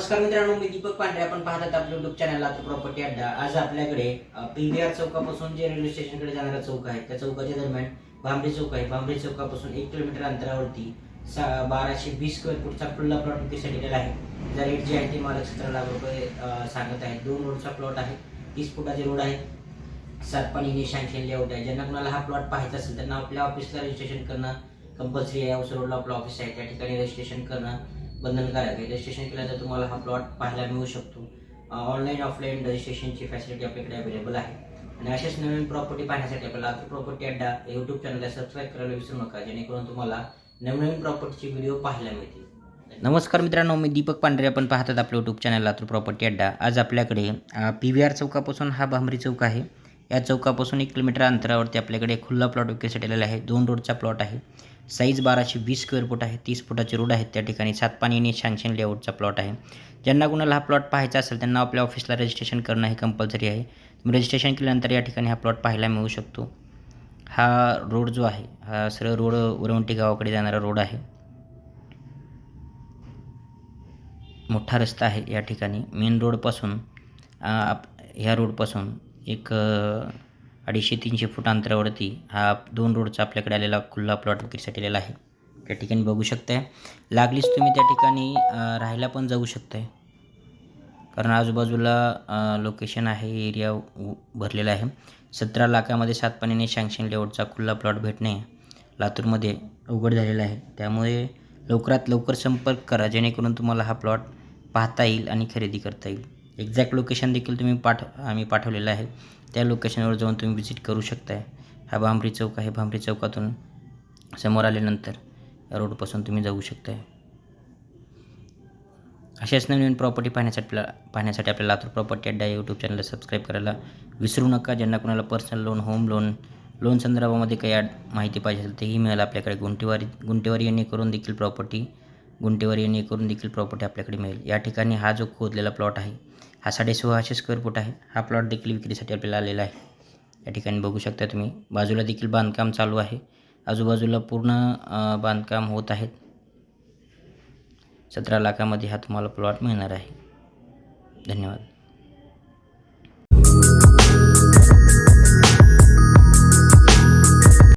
नमस्कार मित्रांनो मी दीपक पांडे. आपण पाहतात आपल्या युट्यूब चॅनल आता प्रॉपर्टी अड्डा. आज आपल्याकडे पीव्हीआर आर चौकापासून जे रेल्वे स्टेशनकडे जाणारा चौक आहे त्या चौकाच्या दरम्यान भांबरी चौक आहे. भांबरी चौकापासून एक किलोमीटर अंतरावरती बाराशे वीस स्क्वेअर फूटचा खुल्ला प्लॉट विक्रीसाठी दिलेला आहे. ज्या रेट जे आहे ते मालक सतरा लाख रुपये सांगत आहे. दोन रोडचा प्लॉट आहे तीस फुटाचे रोड आहे. सात पाणी लेआउट आहे ज्यांना कुणाला हा प्लॉट पाहायचा असेल त्यांना आपल्या ऑफिसला रजिस्ट्रेशन करणं कंपल्सरी आहे. रोडला आपलं ऑफिस आहे. त्या ठिकाणी रजिस्ट्रेशन करणं बंधनकारक आहे. रजिस्ट्रेशन केल्यानंतर तुम्हाला हा प्लॉट पाहायला मिळू शकतो. ऑनलाईन ऑफलाईन रजिस्ट्रेशनची फॅसिलिटी आपल्याकडे अवेलेबल आहे. आणि अशाच नवीन प्रॉपर्टी पाहण्यासाठी आपल्याला आता प्रॉपर्टी अड्डा यूट्यूब चॅनलला सबस्क्राईब करायला विसरू नका जेणेकरून तुम्हाला नवनवीन प्रॉपर्टीचे व्हिडिओ पाहायला मिळतील. नमस्कार मित्रांनो मी दीपक पांढरे. आपण पाहतात आपलं यूट्यूब चॅनल लातूर प्रॉपर्टी अड्डा. आज आपल्याकडे पी व्ही आर चौकापासून हा भांबरी चौक आहे. या चौकापासून एक किलोमीटर अंतरावरती आपल्याकडे खुल्ला प्लॉट विक्रीसाठी आलेला आहे. दोन रोडचा प्लॉट आहे. साईज बाराशे वीस स्क्वेअर फूट आहे. तीस फुटाचे रोड आहेत. त्या ठिकाणी सात पाणी आणि शँक्शन लेआउटचा प्लॉट आहे. ज्यांना कुणाला हा प्लॉट पाहायचा असेल त्यांना आपल्या ऑफिसला रजिस्ट्रेशन करणं हे कंपल्सरी आहे. तुम्ही रजिस्ट्रेशन केल्यानंतर या ठिकाणी हा प्लॉट पाहायला मिळू शकतो. हा रोड जो आहे हा सरळ रोड उरवंटी गावाकडे जाणारा रोड आहे. मोठा रस्ता आहे या ठिकाणी. मेन रोडपासून आप ह्या रोडपासून एक अडीचशे तीनशे फूट अंतरावरती हा दोन रोडचा आपल्याकडे आलेला खुल्ला प्लॉट विक्रीसाठी आलेला आहे. त्या ठिकाणी बघू शकताय. लागलीच तुम्ही त्या ठिकाणी राहायला पण जाऊ शकताय. कारण आजूबाजूला लोकेशन आहे एरिया उ- भरलेला आहे. सतरा लाखामध्ये सात पाण्याने शँक्शन लेआउटचा खुल्ला प्लॉट भेटणे लातूरमध्ये अवघड झालेला आहे. त्यामुळे लवकरात लवकर संपर्क करा जेणेकरून तुम्हाला हा प्लॉट पाहता येईल आणि खरेदी करता येईल. एक्झॅक्ट लोकेशन देखील तुम्ही पाठ आम्ही पाठवलेलं आहे. त्या लोकेशनवर जाऊन तुम्ही व्हिजिट करू शकताय. हा भांबरी चौक आहे. भांबरी चौकातून समोर आल्यानंतर या रोडपासून तुम्ही जाऊ शकताय. अशाच नवीन प्रॉपर्टी पाहण्यासाठी पाहण्यासाठी आपल्या लातूर प्रॉपर्टी अड्डा यूट्यूब चॅनलला सबस्क्राईब करायला विसरू नका. ज्यांना कोणाला personal loan home loan loan संदर्भामध्ये काही माहिती पाहिजे असेल तेही मिळेल आपल्याकडे. गुंटेवारी गुंटेवारी यांनी करून देखील प्रॉपर्टी गुंटेवर येणे करून देखील प्रॉपर्टी आपल्याकडे मिळेल. या ठिकाणी हा जो खोदलेला प्लॉट आहे हा साडेसोळाशे स्क्वेअर फूट आहे. हा प्लॉट देखील विक्रीसाठी आपल्याला आलेला आहे. या ठिकाणी बघू शकता तुम्ही बाजूला देखील बांधकाम चालू आहे. आजूबाजूला पूर्ण बांधकाम होत आहेत. सतरा लाखामध्ये हा तुम्हाला प्लॉट मिळणार आहे. धन्यवाद.